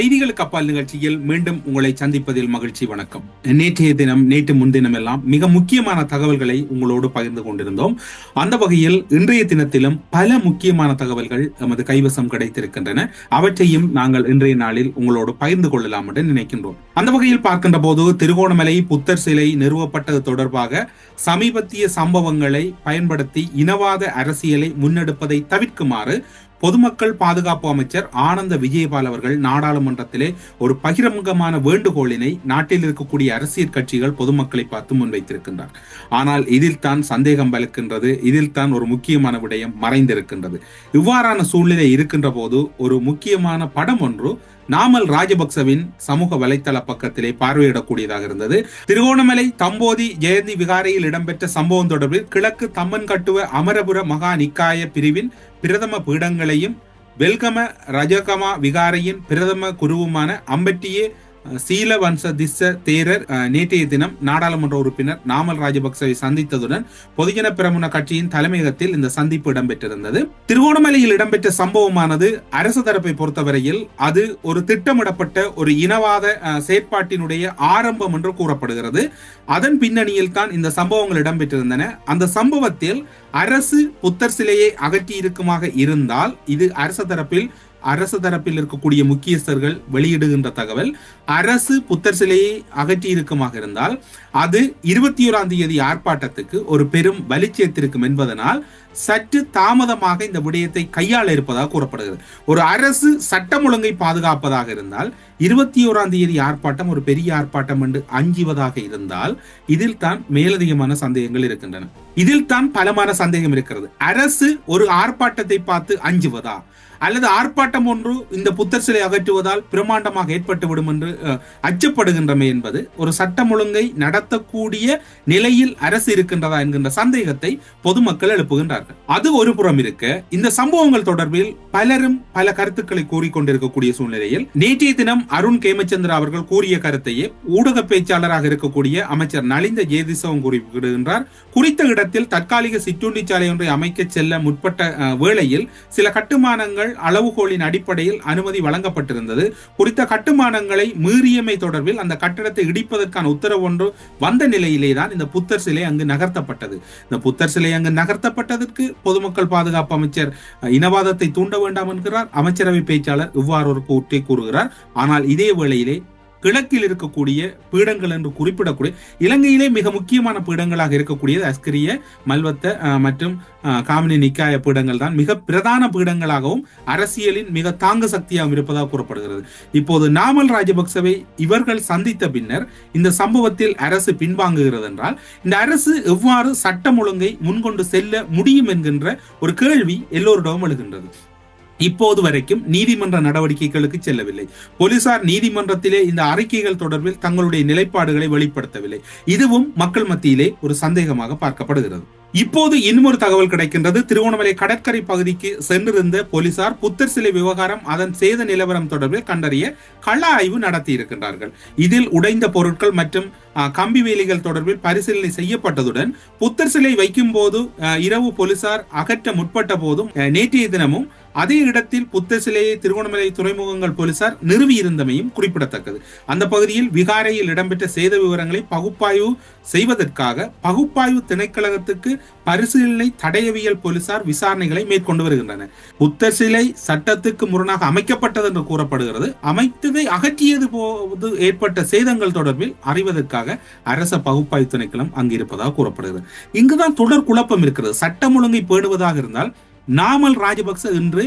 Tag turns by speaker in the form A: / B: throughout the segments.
A: செய்திகளுக்கு அப்பால் நிகழ்ச்சியில் மீண்டும் உங்களை சந்திப்பதில் மகிழ்ச்சி வணக்கம். நேற்றைய தினம் நேற்று முன்தினம் எல்லாம் மிக முக்கியமான தகவல்களை உங்களோடு பகிர்ந்து கொண்டிருந்தோம். அந்த வகையில் இன்றைய தினத்திலும் பல முக்கியமான தகவல்கள் நமது கைவசம் கிடைத்திருக்கின்றன. அவற்றையும் நாங்கள் இன்றைய நாளில் உங்களோடு பகிர்ந்து கொள்ளலாம் என்று நினைக்கின்றோம். அந்த வகையில் பார்க்கின்ற போது திருகோணமலை புத்தர் சிலை நிறுவப்பட்டது தொடர்பாக சமீபத்திய சம்பவங்களை பயன்படுத்தி இனவாத அரசியலை முன்னெடுப்பதை தவிர்க்குமாறு பொதுமக்கள் பாதுகாப்பு அமைச்சர் ஆனந்த விஜயபால் அவர்கள் நாடாளுமன்றத்திலே ஒரு பகிரங்கமான வேண்டுகோளினை நாட்டில் இருக்கக்கூடிய அரசியல் கட்சிகள் பொதுமக்களை பார்த்து முன்வைத்திருக்கின்றார். ஆனால் இதில் தான் சந்தேகம் பலக்கின்றது இதில் தான் ஒரு முக்கியமான விடயம் மறைந்திருக்கின்றது. இவ்வாறான சூழ்நிலை இருக்கின்ற போது ஒரு முக்கியமான படம் ஒன்று நாமல் ராஜபக்சவின் சமூக வலைத்தள பக்கத்திலே பார்வையிடக்கூடியதாக இருந்தது. திருகோணமலை தம்போதி ஜெயந்தி விகாரையில் இடம்பெற்ற சம்பவம் தொடர்பில் கிழக்கு தம்மன் கட்டுவ அமரபுர மகா நிக்காய பிரிவின் பிரதம பீடங்களையும் வெல்கம ரஜகமா விகாரையின் பிரதம குருவுமான அம்பட்டியே சீல வம்ச திஸ்ஸ தேரர் நேற்றைய தினம் நாடாளுமன்ற உறுப்பினர் நாமல் ராஜபக்சவை சந்தித்ததுடன் பொதுஜன பிரமுன கட்சியின் தலைமையகத்தில் இந்த சந்திப்பு இடம்பெற்றிருந்தது. திருகோணமலையில் இடம்பெற்ற சம்பவமானது அரசு தரப்பை பொறுத்தவரையில் அது ஒரு திட்டமிடப்பட்ட ஒரு இனவாத செயற்பாட்டினுடைய ஆரம்பம் என்று கூறப்படுகிறது. அதன் பின்னணியில் தான் இந்த சம்பவங்கள் இடம்பெற்றிருந்தன. அந்த சம்பவத்தில் அரசு புத்தர் சிலையை அகற்றி இருக்குமாக இருந்தால் இது அரசு தரப்பில் அரசு தரப்பில் இருக்கக்கூடிய முக்கியஸ்தர்கள் வெளியிடுகின்ற தகவல் அரசு புத்தர் சிலையை அகற்றி இருக்குமாக இருந்தால் அது இருபத்தி ஓராம் தேதி ஆர்ப்பாட்டத்துக்கு ஒரு பெரும் வலிச்சேர்த்திருக்கும் என்பதனால் சற்று தாமதமாக இந்த விடயத்தை கையாள இருப்பதாக கூறப்படுகிறது. ஒரு அரசு சட்டம் ஒழுங்கை பாதுகாப்பதாக இருந்தால் இருபத்தி ஓராம் தேதி ஆர்ப்பாட்டம் ஒரு பெரிய ஆர்ப்பாட்டம் என்று அஞ்சுவதாக இருந்தால் இதில் தான் மேலதிகமான சந்தேகங்கள் இருக்கின்றன. இதில் தான் பலமான சந்தேகம் இருக்கிறது. அரசு ஒரு ஆர்ப்பாட்டத்தை பார்த்து அஞ்சுவதா? அல்லது ஆர்ப்பாட்டம் ஒன்று இந்த புத்தர் சிலை அகற்றுவதால் பிரமாண்டமாக ஏற்பட்டுவிடும் என்று அச்சப்படுகின்றமை என்பது ஒரு சட்டம் ஒழுங்கை நடத்தக்கூடிய நிலையில் அரசு இருக்கின்றதா என்கின்ற சந்தேகத்தை பொதுமக்கள் எழுப்புகின்றார்கள். அது ஒரு புறம் இருக்க இந்த சம்பவங்கள் தொடர்பில் பலரும் பல கருத்துக்களை கூறிக்கொண்டிருக்கக்கூடிய சூழ்நிலையில் நேற்றைய தினம் அருண் கேமச்சந்திரா அவர்கள் கூறிய கருத்தையே ஊடக பேச்சாளராக இருக்கக்கூடிய அமைச்சர் நலிந்த ஜெயதிசவம் குறிப்பிடுகின்றார். குறித்த இடத்தில் தற்காலிக சிற்றுண்டி சாலை ஒன்றை அமைக்க செல்ல முற்பட்ட வேளையில் சில கட்டுமானங்கள் அளவுகோலின் அடிப்படையில் அனுமதி வழங்கப்பட்டிருந்தது. குறித்த கட்டுமானங்களை மீறியமை தொடர்பில் அந்த கட்டடத்தை இடிப்பதற்கான உத்தரவு ஒன்று வந்த நிலையிலே தான் இந்த புத்தர் சிலை அங்கு நகர்த்தப்பட்டது. இந்த புத்தர் சிலை அங்கு நகர்த்தப்பட்டதற்கு பொதுமக்கள் பாதுகாப்பு அமைச்சர் இனவாதத்தை தூண்ட வேண்டாம் என்கிறார். அமைச்சரவை பேச்சாளர் இவ்வாறு ஒரு கூற்றை கூறுகிறார். ஆனால் இதே வேளையிலே கிழக்கில் இருக்கக்கூடிய பீடங்கள் என்று குறிப்பிடக்கூடிய இலங்கையிலே மிக முக்கியமான பீடங்களாக இருக்கக்கூடியது அஸ்கிரிய மல்வத்த மற்றும் காமினி நிக்காய பீடங்கள் தான் மிக பிரதான பீடங்களாகவும் அரசியலின் மிக தாங்க சக்தியாகவும் இருப்பதாக கூறப்படுகிறது. இப்போது நாமல் ராஜபக்சவை இவர்கள் சந்தித்த பின்னர் இந்த சம்பவத்தில் அரசு பின்வாங்குகிறது என்றால் இந்த அரசு எவ்வாறு சட்டம் ஒழுங்கை முன்கொண்டு செல்ல முடியும் என்கின்ற ஒரு கேள்வி எல்லோரிடமும் எழுகின்றது. இப்போது வரைக்கும் நீதிமன்ற நடவடிக்கைகளுக்கு செல்லவில்லை. போலீசார் நீதிமன்றத்திலே இந்த அறிக்கைகள் தொடர்பில் தங்களுடைய நிலைப்பாடுகளை வெளிப்படுத்தவில்லை. இதுவும் மக்கள் மத்தியிலே ஒரு சந்தேகமாக பார்க்கப்படுகிறது. இப்போது இன்னொரு தகவல் கிடைக்கின்றது. திருவோணமலை கடற்கரை பகுதிக்கு சென்றிருந்த போலீசார் புத்தர் சிலை விவகாரம் அதன் சேத நிலவரம் தொடர்பில் கண்டறிய கள ஆய்வு நடத்தி இருக்கின்றார்கள் இதில் உடைந்த பொருட்கள் மற்றும் கம்பி வேலிகள் தொடர்பில் பரிசீலனை செய்யப்பட்டதுடன் புத்தர் சிலை வைக்கும் போது இரவு போலீசார் அகற்ற முற்பட்ட போதும் நேற்றைய தினமும் அதே இடத்தில் புத்த சிலையை திருகோணமலை துறைமுகங்கள் போலீசார் நிறுவியிருந்தமையும் குறிப்பிடத்தக்கது. அந்த பகுதியில் விகாரையில் இடம்பெற்ற சேத விவரங்களை பகுப்பாய்வு செய்வதற்காக பகுப்பாய்வு திணைக்களகத்துக்கு பரிசீலனை தடையவியல் போலீசார் விசாரணைகளை மேற்கொண்டு வருகின்றனர். புத்த சிலை சட்டத்துக்கு முரணாக அமைக்கப்பட்டது என்று கூறப்படுகிறது. அமைத்ததை அகற்றியது போது ஏற்பட்ட சேதங்கள் தொடர்பில் அறிவதற்காக அரச பகுப்பாய்வு திணைக்களம் அங்கு இருப்பதாக கூறப்படுகிறது. இங்குதான் தொடர் குழப்பம் இருக்கிறது. சட்டம் ஒழுங்கை பேணுவதாக இருந்தால் நாமல் ராஜபக்ச இன்று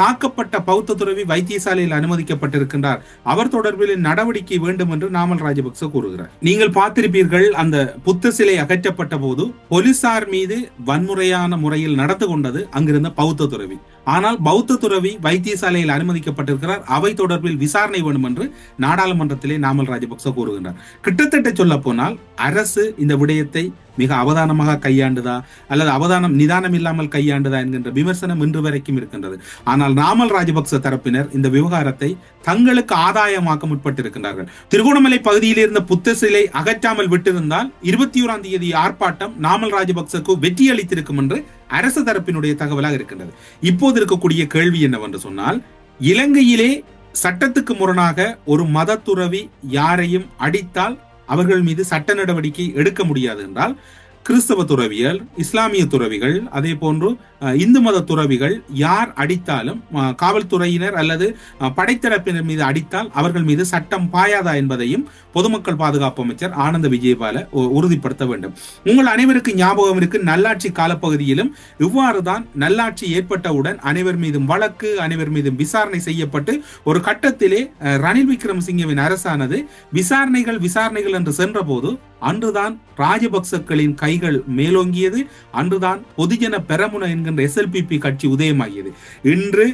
A: தாக்கப்பட்ட பௌத்த துறவி வைத்தியசாலையில் அனுமதிக்கப்பட்டிருக்கின்றார். அவர் தொடர்பில் நடவடிக்கை வேண்டும் என்று நாமல் ராஜபக்ச கூறுகிறார். நீங்கள் பார்த்திருப்பீர்கள் அந்த புத்த சிலை அகற்றப்பட்ட போது போலீசார் மீது வன்முறையான முறையில் நடந்து கொண்டது அங்கிருந்த பௌத்த துறவி. ஆனால் பௌத்த துறவி வைத்தியசாலையில் அனுமதிக்கப்பட்டிருக்கிறார். அவை தொடர்பில் விசாரணை வேண்டும் என்று நாடாளுமன்றத்திலே நாமல் ராஜபக்ச கூறுகின்றார். கிட்டத்தட்ட சொல்ல போனால் அரசு இந்த விடயத்தை மிக அவதானமாக கையாண்டுதா? அல்லது அவதானம் நிதானம் இல்லாமல் கையாண்டுதா என்கின்ற விமர்சனம் இன்று வரைக்கும் இருக்கின்றது. ஆனால் நாமல் ராஜபக்ச தரப்பினர் இந்த விவகாரத்தை தங்களுக்கு ஆதாயமாக்க முற்பட்டிருக்கின்றார்கள். திருகோணமலை பகுதியில் இருந்த புத்த சிலை அகற்றாமல் விட்டிருந்தால் இருபத்தி ஓராம் தேதி ஆர்ப்பாட்டம் நாமல் ராஜபக்சக்கு வெற்றி அளித்திருக்கும் என்று அரசு தரப்பினுடைய தகவலாக இருக்கின்றது. இப்போது இருக்கக்கூடிய கேள்வி என்னவென்று சொன்னால் இலங்கையிலே சட்டத்துக்கு முரணாக ஒரு மத துறவி யாரையும் அடித்தால் அவர்கள் மீது சட்ட நடவடிக்கை எடுக்க முடியாது என்றால் கிறிஸ்தவ துறவிகள் இஸ்லாமிய துறவிகள் அதே போன்று இந்து மத துறவிகள் யார் அடித்தாலும் காவல்துறையினர் அல்லது படைத்தரப்பினர் மீது அடித்தால் அவர்கள் மீது சட்டம் பாயாதா என்பதையும் பொதுமக்கள் பாதுகாப்பு அமைச்சர் ஆனந்த விஜயபால உறுதிப்படுத்த வேண்டும். உங்கள் அனைவருக்கும் ஞாபகம் இருக்கு நல்லாட்சி காலப்பகுதியிலும் இவ்வாறு தான் நல்லாட்சி ஏற்பட்டவுடன் அனைவர் மீதும் வழக்கு அனைவர் மீதும் விசாரணை செய்யப்பட்டு ஒரு கட்டத்திலே ரணில் விக்ரமசிங்கவின் அரசானது விசாரணைகள் விசாரணைகள் என்று சென்றபோது அன்றுதான் ராஜபக்சக்களின் கைகள் மேலோங்கியது. அன்றுதான் பொதுஜன பெரமுன என்கின்ற எஸ்எல்பிபி கட்சி உதயமாகியது. இன்று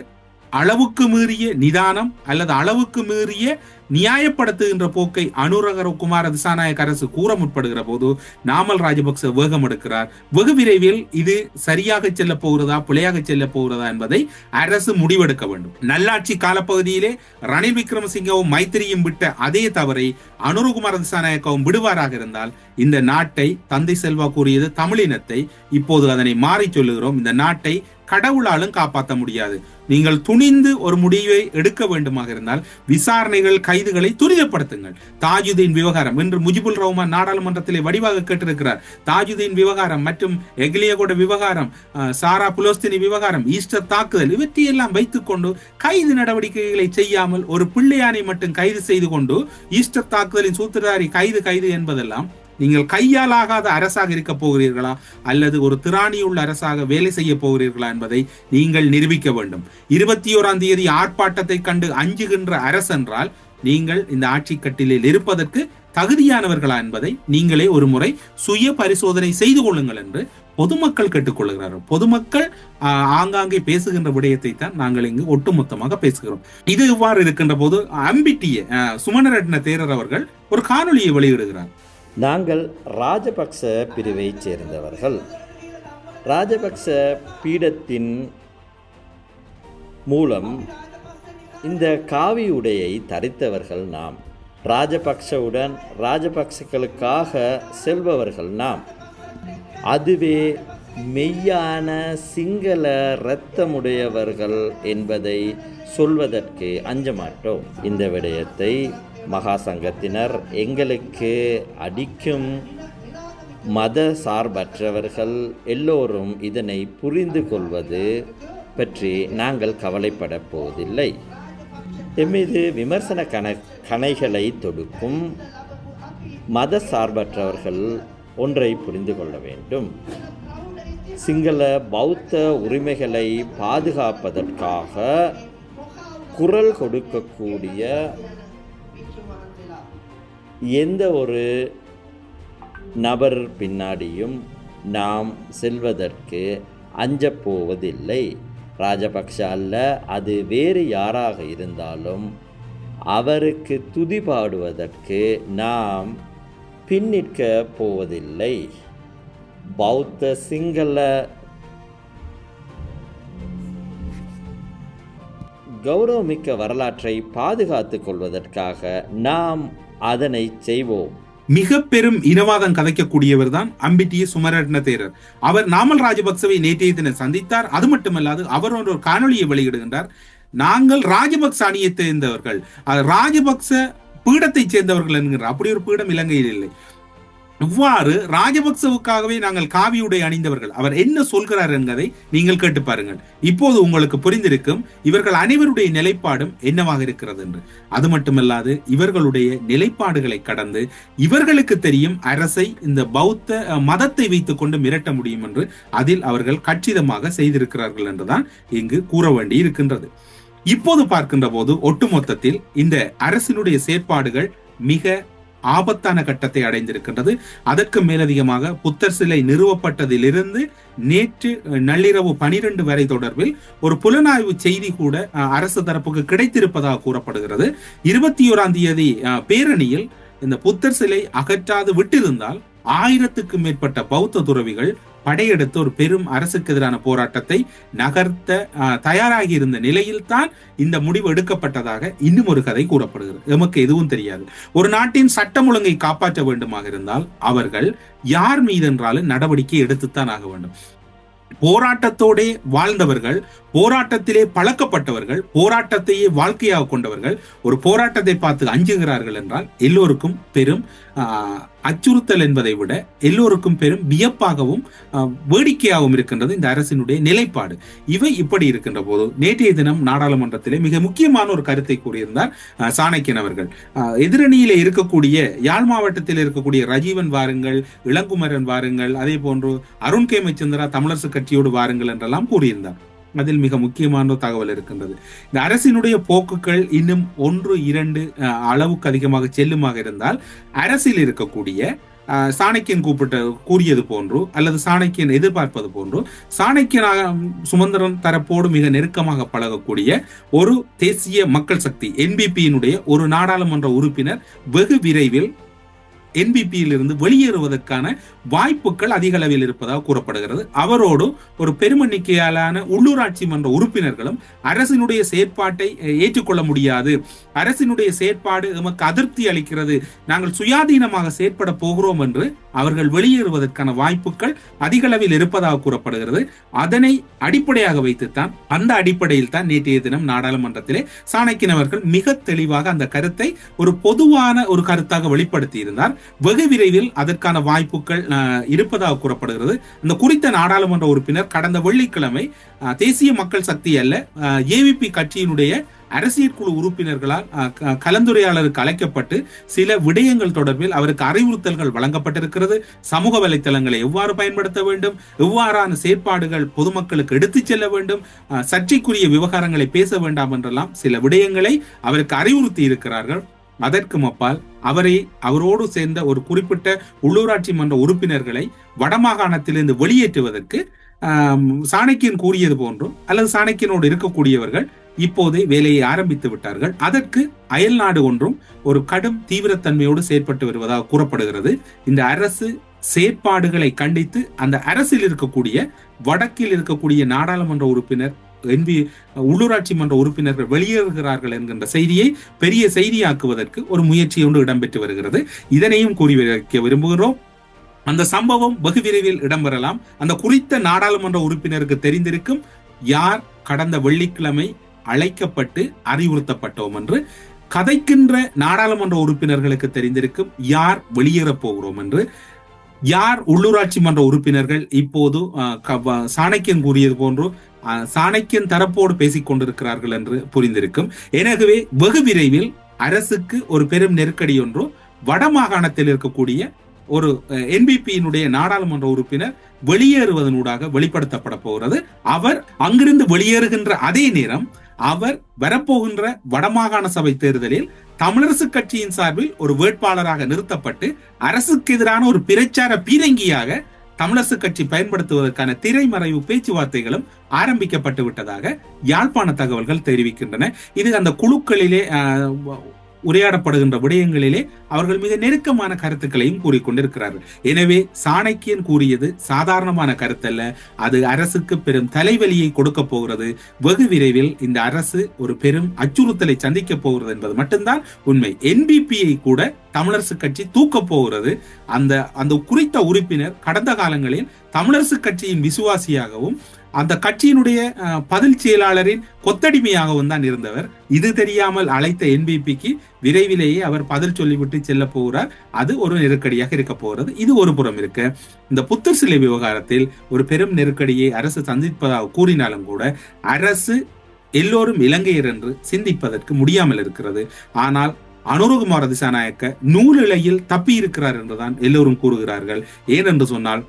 A: அளவுக்கு மீறிய நிதானம் அல்லது அளவுக்கு மீறிய நியாயப்படுத்துகின்ற போக்கை அனுரகர குமார அரசு கூற முற்படுகிற போது நாமல் ராஜபக்ச வேகம் எடுக்கிறார். வெகு விரைவில் இது சரியாக செல்ல போகிறதா பிழையாக செல்ல போகிறதா என்பதை அரசு முடிவெடுக்க வேண்டும். நல்லாட்சி காலப்பகுதியிலே ரணில் விக்ரமசிங்கவும் மைத்திரியும் விட்ட அதே தவறை அனுரகுமார திசாநாயக்கவும் விடுவாராக இருந்தால் இந்த நாட்டை தந்தை செல்வா கூறியது தமிழினத்தை இப்போது அதனை மாறி சொல்லுகிறோம். இந்த நாட்டை கடவுளாலும் காப்பாற்ற முடியாது. நீங்கள் துணிந்து ஒரு முடிவை எடுக்க வேண்டுமாக இருந்தால் விசாரணைகள் கைதுகளை துரிதப்படுத்துங்கள். தாஜுதீன் விவகாரம் இன்று முஜிபுல் ரஹ்மான் நாடாளுமன்றத்திலே வடிவாக கேட்டிருக்கிறார். தாஜுதீன் விவகாரம் மற்றும் எக்லியகோட விவகாரம் சாரா புலோஸ்தினி விவகாரம் ஈஸ்டர் தாக்குதல் இவற்றையெல்லாம் வைத்துக்கொண்டு கைது நடவடிக்கைகளை செய்யாமல் ஒரு பிள்ளையானை மட்டும் கைது செய்து கொண்டு ஈஸ்டர் தாக்குதலின் சூத்திரதாரி கைது கைது என்பதெல்லாம் நீங்கள் கையால் ஆகாத அரசாக இருக்க போகிறீர்களா? அல்லது ஒரு திராணியுள்ள அரசாக வேலை செய்ய போகிறீர்களா என்பதை நீங்கள் நிரூபிக்க வேண்டும். இருபத்தி ஓராம் தேதி ஆர்ப்பாட்டத்தை கண்டு அஞ்சுகின்ற அரசென்றால் நீங்கள் இந்த ஆட்சி கட்டிலில் இருப்பதற்கு தகுதியானவர்களா என்பதை நீங்களே ஒரு முறை சுய பரிசோதனை செய்து கொள்ளுங்கள் என்று பொதுமக்கள் கேட்டுக்கொள்கிறார்கள் பொதுமக்கள் ஆங்காங்கே பேசுகின்ற விடயத்தை தான் நாங்கள் இங்கு ஒட்டுமொத்தமாக பேசுகிறோம். இது இவ்வாறு இருக்கின்ற போது அம்பிட்டிய சுமணரட்ன தேரர் அவர்கள் ஒரு காணொலியை வெளியிடுகிறார்.
B: நாங்கள் ராஜபக்ச பிரிவைச் சேர்ந்தவர்கள். ராஜபக்ச பீடத்தின் மூலம் இந்த காவி உடையை தரித்தவர்கள் நாம். ராஜபக்சவுடன் ராஜபக்சக்களுக்காக செல்பவர்கள் நாம். அதுவே மெய்யான சிங்கள இரத்தமுடையவர்கள் என்பதை சொல்வதற்கு அஞ்ச மாட்டோம் இந்த விடயத்தை மகா சங்கத்தினர் எங்களுக்கு அடிக்கும் மத சார்பற்றவர்கள் எல்லோரும் இதனை புரிந்து கொள்வது பற்றி நாங்கள் கவலைப்பட போவதில்லை. எம்மீது விமர்சன கண கணைகளை தொடுக்கும் மத சார்பற்றவர்கள் ஒன்றை புரிந்து கொள்ள வேண்டும். சிங்கள பௌத்த உரிமைகளை பாதுகாப்பதற்காக குரல் கொடுக்கக்கூடிய எந்த ஒரு நபர் பின்னாடியும் நாம் செல்வதற்கு அஞ்ச போவதில்லை ராஜபக்ஷ அல்ல அது வேறு யாராக இருந்தாலும் அவருக்கு துதி பாடுவதற்கு நாம் பின்னிற்க போவதில்லை. பௌத்த சிங்கள கௌரவமிக்க வரலாற்றை பாதுகாத்துக் கொள்வதற்காக நாம் அதனை செய்வோம்.
A: மிக பெரும் இனவாதம் கதைக்கக்கூடியவர் தான் அம்பிட்டிய சுமரட்ன தேரர் அவர் நாமல் ராஜபக்சவை நேற்றைய தினம் சந்தித்தார். அது மட்டுமல்லாது அவர் ஒரு காணொளியை வெளியிடுகின்றார். நாங்கள் ராஜபக்ச அணியை சேர்ந்தவர்கள். ராஜபக்ச பீடத்தை சேர்ந்தவர்கள் என்கிறார் அப்படி ஒரு பீடம் இலங்கையில் இல்லை. இவ்வாறு ராஜபக்சவுக்காகவே நாங்கள் காவியுடை அணிந்தவர்கள். அவர் என்ன சொல்கிறார் என்பதை நீங்கள் கேட்டு பாருங்கள். இப்போது உங்களுக்கு புரிந்திருக்கும் இவர்கள் அனைவருடைய நிலைப்பாடும் என்னவாக இருக்கிறது என்று. அது மட்டுமல்லாது இவர்களுடைய நிலைப்பாடுகளை கடந்து இவர்களுக்கு தெரியும் அரசை இந்த பௌத்த மதத்தை வைத்துக் கொண்டு மிரட்ட முடியும் என்று அதில் அவர்கள் கச்சிதமாக செய்திருக்கிறார்கள் என்றுதான் இங்கு கூற வேண்டி இருக்கின்றது. இப்போது பார்க்கின்ற போது ஒட்டுமொத்தத்தில் இந்த அரசினுடைய செயற்பாடுகள் மிக ஆபத்தான கட்டத்தை அடைந்திருக்கின்றது. அதற்கு மேலதிகமாக புத்தர் சிலை நிறுவப்பட்டதிலிருந்து நேற்று நள்ளிரவு பனிரெண்டு வரை தொடர்பில் ஒரு புலனாய்வு செய்தி கூட அரசு தரப்புக்கு கிடைத்திருப்பதாக கூறப்படுகிறது. இருபத்தி ஓராம் தேதி பேரணியில் இந்த புத்தர் சிலை அகற்றாது விட்டிருந்தால் ஆயிரத்துக்கு மேற்பட்ட பௌத்த துறவிகள் படையெடுத்து ஒரு பெரும் அரசுக்கு எதிரான போராட்டத்தை நகர்த்த தயாராகி இருந்த நிலையில்தான் இந்த முடிவு எடுக்கப்பட்டதாக இன்னும் ஒரு கதை கூறப்படுகிறது. எமக்கு எதுவும் தெரியாது. ஒரு நாட்டின் சட்டம் ஒழுங்கை காப்பாற்ற வேண்டுமாக இருந்தால் அவர்கள் யார் மீதென்றாலும் நடவடிக்கை எடுத்துத்தான் ஆக வேண்டும். போராட்டத்தோடே வாழ்ந்தவர்கள் போராட்டத்திலே பழக்கப்பட்டவர்கள் போராட்டத்தையே வாழ்க்கையாக கொண்டவர்கள் ஒரு போராட்டத்தை பார்த்து அஞ்சுகிறார்கள் என்றால் எல்லோருக்கும் பெரும் அச்சுறுத்தல் என்பதை விட எல்லோருக்கும் பெரும் வியப்பாகவும் வேடிக்கையாகவும் இருக்கின்றது இந்த அரசினுடைய நிலைப்பாடு. இவை இப்படி இருக்கின்ற போது நேற்றைய தினம் நாடாளுமன்றத்திலே மிக முக்கியமான ஒரு கருத்தை கூறியிருந்தார் சாணக்கியன் அவர்கள். எதிரணியிலே இருக்கக்கூடிய யாழ் மாவட்டத்தில் இருக்கக்கூடிய ரஜீவன் வாருங்கள் இளங்குமரன் வாருங்கள் அதே போன்று அருண் கே மச்சந்திரா தமிழரசு கட்சியோடு வாருங்கள் என்றெல்லாம் கூறியிருந்தார். அதில் மிக முக்கியமான தகவல் இருக்கின்றது. இந்த அரசினுடைய போக்குகள் இன்னும் ஒன்று இரண்டு அளவுக்கு அதிகமாக செல்லுமாக இருந்தால் அரசில் இருக்கக்கூடிய சாணக்கியன் கூப்பிட்ட கூறியது போன்று அல்லது சாணக்கியன் எதிர்பார்ப்பது போன்று சாணக்கியனாக சுமந்திரன் தரப்போடு மிக நெருக்கமாக பழகக்கூடிய ஒரு தேசிய மக்கள் சக்தி என்பிபியினுடைய ஒரு நாடாளுமன்ற உறுப்பினர் வெகு விரைவில் என்பிபியில் இருந்து வெளியேறுவதற்கான வாய்ப்புகள் அதிக அளவில் இருப்பதாக கூறப்படுகிறது. அவரோடு ஒரு பெருமண்ணிக்கையாலான உள்ளூராட்சி மன்ற உறுப்பினர்களும் அரசினுடைய செயற்பாட்டை ஏற்றுக்கொள்ள முடியாது. அரசினுடைய செயற்பாடு எமக்கு அதிருப்தி அளிக்கிறது. நாங்கள் சுயாதீனமாக செயற்பட போகிறோம் என்று அவர்கள் வெளியேறுவதற்கான வாய்ப்புகள் அதிக அளவில் இருப்பதாக கூறப்படுகிறது. அதனை அடிப்படையாக வைத்துத்தான் அந்த அடிப்படையில் தான் நேற்றைய தினம் நாடாளுமன்றத்திலே சாணக்கியன் அவர்கள் மிக தெளிவாக அந்த கருத்தை ஒரு பொதுவான ஒரு கருத்தாக வெளிப்படுத்தி இருந்தார் வெகு விரைவில் அதற்கான வாய்ப்புகள் இருப்பதாக கூறப்படுகிறது. அந்த குறித்த நாடாளுமன்ற உறுப்பினர் கடந்த வெள்ளிக்கிழமை தேசிய மக்கள் சக்தி அல்ல ஏவிபி கட்சியினுடைய அரசியல் குழு உறுப்பினர்களால் கலந்துரையாளருக்கு அழைக்கப்பட்டு சில விடயங்கள் தொடர்பில் அவருக்கு அறிவுறுத்தல்கள் வழங்கப்பட்டிருக்கிறது. சமூக வலைத்தளங்களை எவ்வாறு பயன்படுத்த வேண்டும்? எவ்வாறான செயற்பாடுகள் பொதுமக்களுக்கு எடுத்துச் செல்ல வேண்டும்? சர்ச்சைக்குரிய விவகாரங்களை பேச வேண்டாம் என்றெல்லாம் சில விடயங்களை அவருக்கு அறிவுறுத்தி இருக்கிறார்கள். அதற்கும் அப்பால் அவரை அவரோடு சேர்ந்த ஒரு குறிப்பிட்ட உள்ளூராட்சி மன்ற உறுப்பினர்களை வடமாகாணத்திலிருந்து வெளியேற்றுவதற்கு சாணக்கியன் கூறியது போன்றும் அல்லது சாணக்கியனோடு இருக்கக்கூடியவர்கள் இப்போதே வேலையை ஆரம்பித்து விட்டார்கள். அதற்கு அயல் நாடு ஒன்றும் ஒரு கடும் தீவிரத்தன்மையோடு செயற்பட்டு வருவதாக கூறப்படுகிறது. இந்த அரசு செயற்பாடுகளை கண்டித்து அந்த அரசில் இருக்கக்கூடிய வடக்கில் இருக்கக்கூடிய நாடாளுமன்ற உறுப்பினர் என்பி உள்ளூராட்சி மன்ற உறுப்பினர்கள் வெளியேறுகிறார்கள் என்கின்ற செய்தியை பெரிய செய்தியாக்குவதற்கு ஒரு முயற்சி ஒன்று இடம்பெற்று வருகிறது. இதனையும் கூறி வைக்க விரும்புகிறோம். அந்த சம்பவம் வெகு விரைவில் இடம்பெறலாம். அந்த குறித்த நாடாளுமன்ற உறுப்பினருக்கு தெரிந்திருக்கும் யார் கடந்த வெள்ளிக்கிழமை அழைக்கப்பட்டு அறிவுறுத்தப்பட்டோம் என்று கதைக்கின்ற நாடாளுமன்ற உறுப்பினர்களுக்கு தெரிந்திருக்கும் யார் வெளியேறப் போகிறோம் என்று யார் உள்ளூராட்சி மன்ற உறுப்பினர்கள் இப்போது சாணக்கியன் கூறியது போன்று சாணக்கியன் தரப்போடு பேசிக் கொண்டிருக்கிறார்கள் என்று புரிந்திருக்கும். எனவே வெகு விரைவில் அரசுக்கு ஒரு பெரும் நெருக்கடி ஒன்று வடமாகாணத்தில் இருக்கக்கூடிய ஒரு என்பிபியினுடைய நாடாளுமன்ற உறுப்பினர் வெளியேறுவதனூடாக வெளிப்படுத்தப்பட போகிறது. அவர் அங்கிருந்து வெளியேறுகின்ற அதே நேரம் அவர் வரப்போகின்ற வடமாகாண சபை தேர்தலில் தமிழரசு கட்சியின் சார்பில் ஒரு வேட்பாளராக நிறுத்தப்பட்டு அரசுக்கு எதிரான ஒரு பிரச்சார பீரங்கியாக தமிழரசு கட்சி பயன்படுத்துவதற்கான திரைமறைவு பேச்சுவார்த்தைகளும் ஆரம்பிக்கப்பட்டு விட்டதாக யாழ்ப்பாண தகவல்கள் தெரிவிக்கின்றன. இது அந்த குழுக்களிலே உரையாடப்படுகின்ற விடயங்களிலே அவர்கள் மிக நெருக்கமான கருத்துக்களையும் கூறிக்கொண்டிருக்கிறார்கள். எனவே சாணக்கியன் கூறியது சாதாரணமான கருத்தல்ல. அது அரசுக்கு பெரும் தலைவலியை கொடுக்க போகிறது. வெகு விரைவில் இந்த அரசு ஒரு பெரும் அச்சுறுத்தலை சந்திக்க போகிறது என்பது மட்டும்தான் உண்மை. என்பிபியை கூட தமிழரசு கட்சி தூக்க போகிறது. அந்த அந்த குறித்த உறுப்பினர் கடந்த காலங்களில் தமிழரசு கட்சியின் விசுவாசியாகவும் அந்த கட்சியினுடைய பதில் செயலாளரின் கொத்தடிமையாகவும் தான் இருந்தவர். இது தெரியாமல் அழைத்த என்பிபிக்கு விரைவிலேயே அவர் பதில் சொல்லிவிட்டு செல்ல போகிறார். அது ஒரு நெருக்கடியாக இருக்க போகிறது. இது ஒரு புறம் இருக்க. இந்த புத்தர் சிலை விவகாரத்தில் ஒரு பெரும் நெருக்கடியை அரசு சந்திப்பதாக கூறினாலும் கூட அரசு எல்லோரும் இலங்கையர் என்று சிந்திப்பதற்கு முடியாமல் இருக்கிறது. ஆனால் அனுரகுமார திசாநாயக்க நூலிழையில் தப்பி இருக்கிறார் என்றுதான் எல்லோரும் கூறுகிறார்கள். ஏனென்று சொன்னால்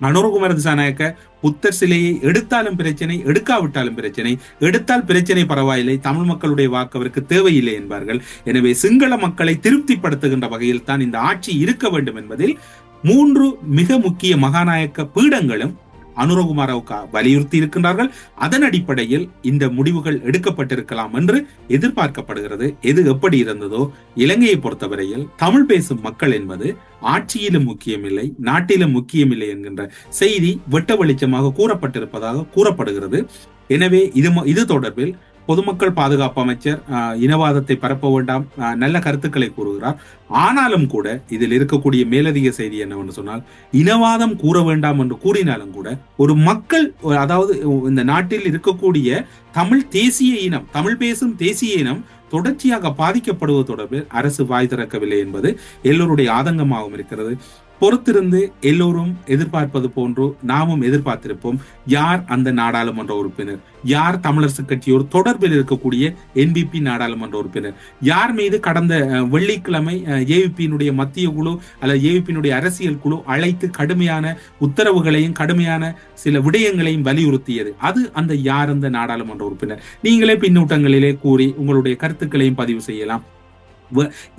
A: அனுரகுமார திசாநாயக்க புத்தர் சிலையை எடுத்தாலும் பிரச்சனை எடுக்காவிட்டாலும் பிரச்சனை எடுத்தால் பிரச்சனை பரவாயில்லை தமிழ் மக்களுடைய வாக்கு அவருக்கு தேவையில்லை என்பார்கள். எனவே சிங்கள மக்களை திருப்திப்படுத்துகின்ற வகையில் தான் இந்த ஆட்சி இருக்க வேண்டும் என்பதில் மூன்று மிக முக்கிய மகாநாயக்க பீடங்களும் அனுரகுமாராவுக்கு வலியுறுத்தி இருக்கின்றார்கள் அதன் அடிப்படையில் இந்த முடிவுகள் எடுக்கப்பட்டிருக்கலாம் என்று எதிர்பார்க்கப்படுகிறது. எது எப்படி இருந்ததோ இலங்கையை பொறுத்தவரையில் தமிழ் பேசும் மக்கள் என்பது ஆட்சியிலும் முக்கியமில்லை நாட்டிலும் முக்கியமில்லை என்கின்ற செய்தி வெட்ட வெளிச்சமாக கூறப்பட்டிருப்பதாக கூறப்படுகிறது. எனவே இது ம- இது தொடர்பில் பொதுமக்கள் பாதுகாப்பு அமைச்சர் இனவாதத்தை பரப்ப வேண்டாம் நல்ல கருத்துக்களை கூறுகிறார். ஆனாலும் கூட இதில் இருக்கக்கூடிய மேலதிக செய்தி என்னவென்று சொன்னால் இனவாதம் கூற வேண்டாம் என்று கூறினாலும் கூட ஒரு மக்கள் அதாவது இந்த நாட்டில் இருக்கக்கூடிய தமிழ் தேசிய இனம் தமிழ் பேசும் தேசிய இனம் தொடர்ச்சியாக பாதிக்கப்படுவது தொடர்பில் அரசு வாய் திறக்கவில்லை என்பது எல்லோருடைய ஆதங்கமாகவும் இருக்கிறது. பொறுத்திருந்து எல்லோரும் எதிர்பார்ப்பது போன்று நாமும் எதிர்பார்த்திருப்போம். யார் அந்த நாடாளுமன்ற உறுப்பினர்? யார் தமிழரசு கட்சியோர் தொடர்பில் இருக்கக்கூடிய என்பிபி நாடாளுமன்ற உறுப்பினர்? யார் மீது கடந்த வெள்ளிக்கிழமை ஏவிபியினுடைய மத்திய குழு அல்லது ஏவிபியினுடைய அரசியல் குழு அழைத்து கடுமையான உத்தரவுகளையும் கடுமையான சில விடயங்களையும் வலியுறுத்தியது. அது அந்த யார் அந்த நாடாளுமன்ற உறுப்பினர்? நீங்களே பின்னூட்டங்களிலே கூறி உங்களுடைய கருத்துக்களையும் பதிவு செய்யலாம்.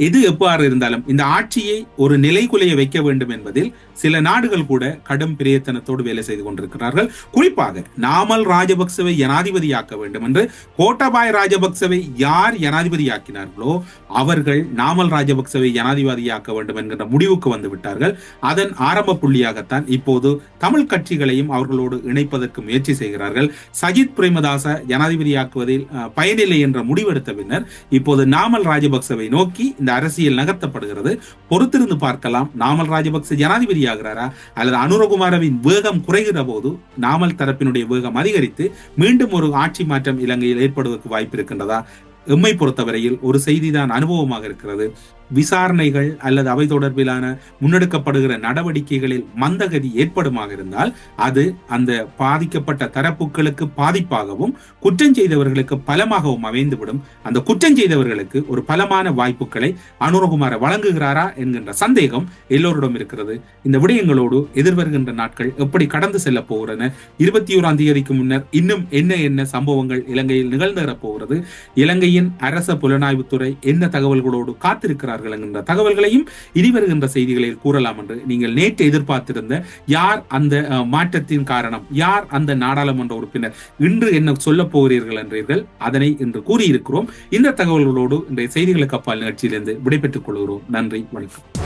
A: எது எவ்வாறு இருந்தாலும் இந்த ஆட்சியை ஒரு நிலைகுலைய வைக்க வேண்டும் என்பதில் சில நாடுகள் கூட கடும் பிரயத்தனத்தோடு வேலை செய்து கொண்டிருக்கிறார்கள். குறிப்பாக நாமல் ராஜபக்சவை ஜனாதிபதியாக்க வேண்டும் என்று கோட்டாபாய் ராஜபக்சவை யார் ஜனாதிபதியாக்கினார்களோ அவர்கள் நாமல் ராஜபக்சவை ஜனாதிபதியாக்க வேண்டும் என்கின்ற முடிவுக்கு வந்து விட்டார்கள். அதன் ஆரம்ப புள்ளியாகத்தான் இப்போது தமிழ் கட்சிகளையும் அவர்களோடு இணைப்பதற்கு முயற்சி செய்கிறார்கள். சஜித் பிரேமதாச ஜனாதிபதியாக்குவதில் பயனில்லை என்ற முடிவெடுத்த பின்னர் இப்போது நாமல் ராஜபக்சவை நோக்கி இந்த அரசியல் நகர்த்தப்படுகிறது. பொறுத்திருந்து பார்க்கலாம் நாமல் ராஜபக்ச ஜனாதிபதியாகிறாரா அல்லது அனுரகுமாரவின் வேகம் குறைகிற போது நாமல் தரப்பினுடைய வேகம் அதிகரித்து மீண்டும் ஒரு ஆட்சி மாற்றம் இலங்கையில் ஏற்படுவதற்கு வாய்ப்பு இருக்கின்றதா? எம்மை பொறுத்தவரையில் ஒரு செய்திதான் அனுபவமாக இருக்கிறது. விசாரணைகள் அல்லது அவை தொடர்பிலான முன்னெடுக்கப்படுகிற நடவடிக்கைகளில் மந்தகதி ஏற்படுமாக இருந்தால் அது அந்த பாதிக்கப்பட்ட தரப்புகளுக்கு பாதிப்பாகவும் குற்றம் செய்தவர்களுக்கு பலமாகவும் அமைந்துவிடும். அந்த குற்றம் செய்தவர்களுக்கு ஒரு பலமான வாய்ப்புகளை அனுரகுமார வழங்குகிறாரா என்கின்ற சந்தேகம் எல்லோரிடம் இருக்கிறது. இந்த விடயங்களோடு எதிர்வருகின்ற நாட்கள் எப்படி கடந்து செல்ல போகிறன? இருபத்தி ஓராம் தேதிக்கு முன்னர் இன்னும் என்ன என்ன சம்பவங்கள் இலங்கையில் நிகழ்ந்து போகிறது? இலங்கையின் அரச புலனாய்வுத்துறை என்ன தகவல்களோடு காத்திருக்கிறார் இருக்கிறார்கள் என்கின்ற தகவல்களையும் இனி வருகின்ற செய்திகளில் கூறலாம் என்று நீங்கள் நேற்று எதிர்பார்த்திருந்த யார் அந்த மாற்றத்தின் காரணம் யார் அந்த நாடாளுமன்ற உறுப்பினர் இன்று என்ன சொல்ல போகிறீர்கள் என்றீர்கள் அதனை இன்று கூறியிருக்கிறோம். இந்த தகவல்களோடு இன்றைய செய்திகளுக்கு அப்பால் நிகழ்ச்சியிலிருந்து விடைபெற்றுக் கொள்கிறோம். நன்றி வணக்கம்.